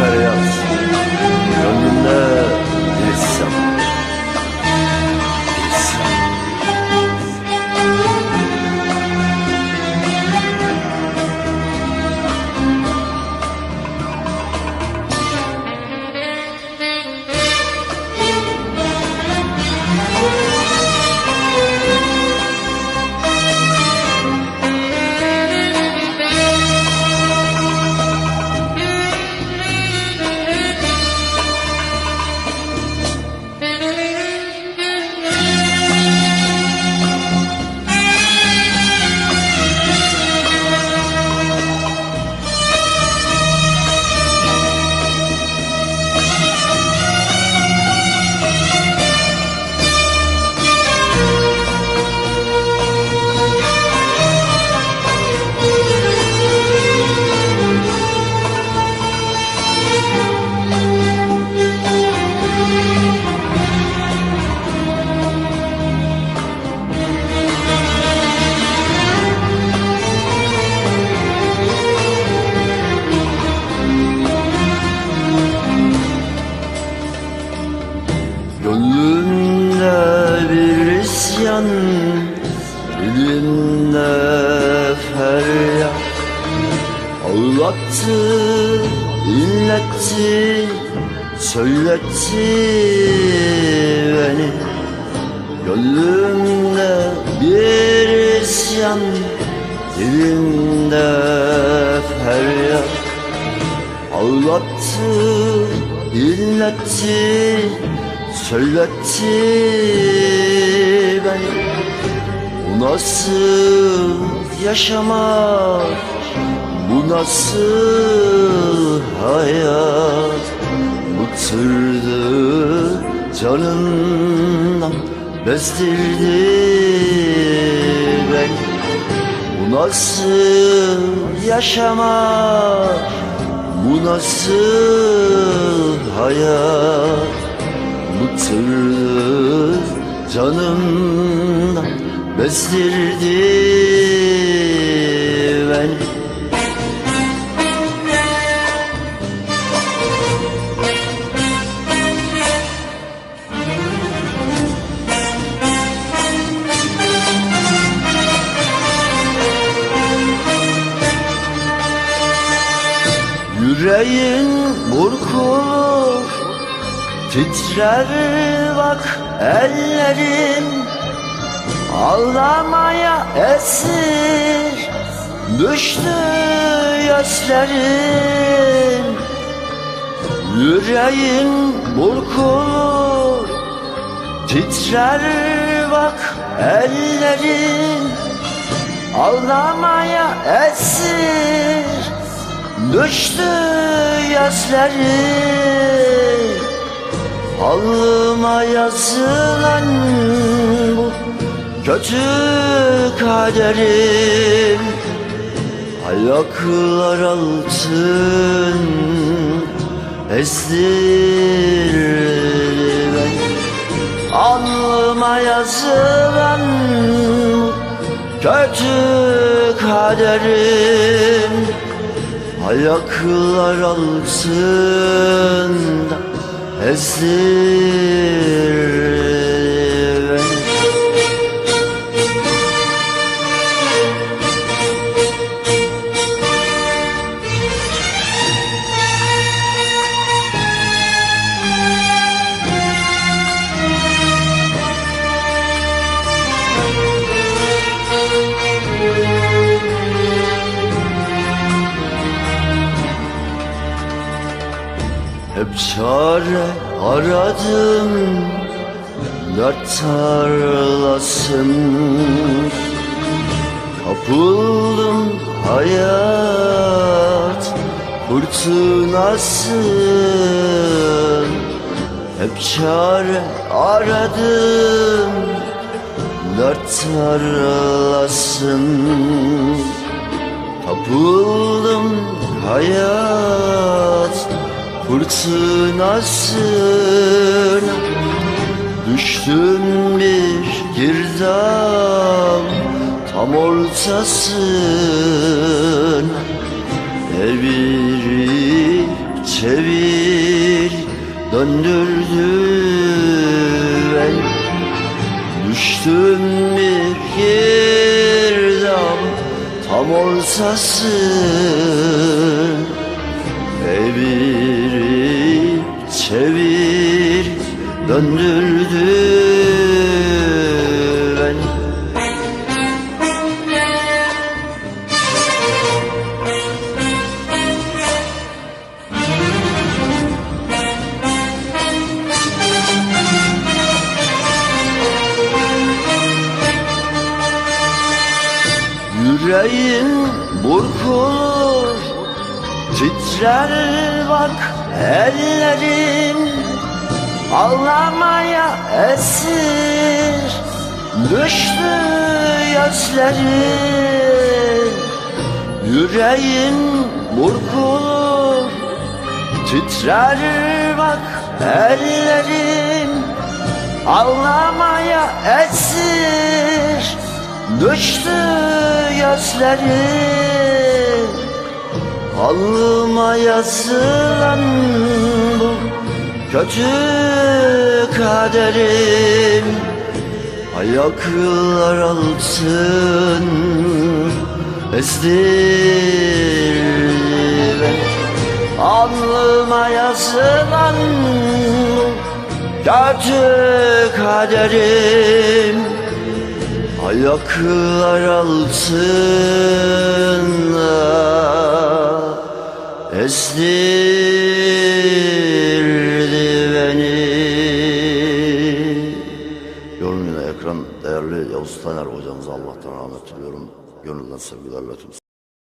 bizlere. anlattı, inletti, söyletti beni. Gönlümde bir isyan, dilimde feryat. Ağlattı, inletti, söyletti beni. Bu nasıl yaşamak? Bu nasıl hayat? Bıktırdı canından Bezdirdi beni. Bu nasıl yaşamak? Bu nasıl hayat? Bıktırdı canımdan Bezdirdi beni Yüreğin burkulur Titrer bak ellerim Ağlamaya esir Düştü yaşlarım Yüreğin burkulur Titrer bak ellerim Ağlamaya esir Düştü yaşlarım Allıma yazılan bu kötü kaderim Ayaklar altın ezdirdi beni Allıma yazılan kötü kaderim Ayaklar altında ezdir Hep çare aradım Dert tarlasın. Kapıldım hayat Fırtınasın. Hep çare aradım Dert tarlasın. Kapıldım fırtınasına Düştüm bir girdap tam ortasına. Evirip çevir döndürdü beni Düştüm bir girdap tam ortasına Evirip çevir döndürdü beni. Yüreğin burkulur Titrer bak ellerim Ağlamaya esir. Düştü yaşlarım Yüreğin burkulur Titrer bak ellerim Ağlamaya esir. Düştü yaşlarım Allıma yazılan bu kötü kaderim. Ayaklar altın beni Alnıma yazılan bu kötü kaderim. Ayaklar altında ezdirdi beni Yorum yine ekran değerli Yavuz Taner hocamıza Allah'tan rahmet diliyorum. Gönülden sevgilerle tüm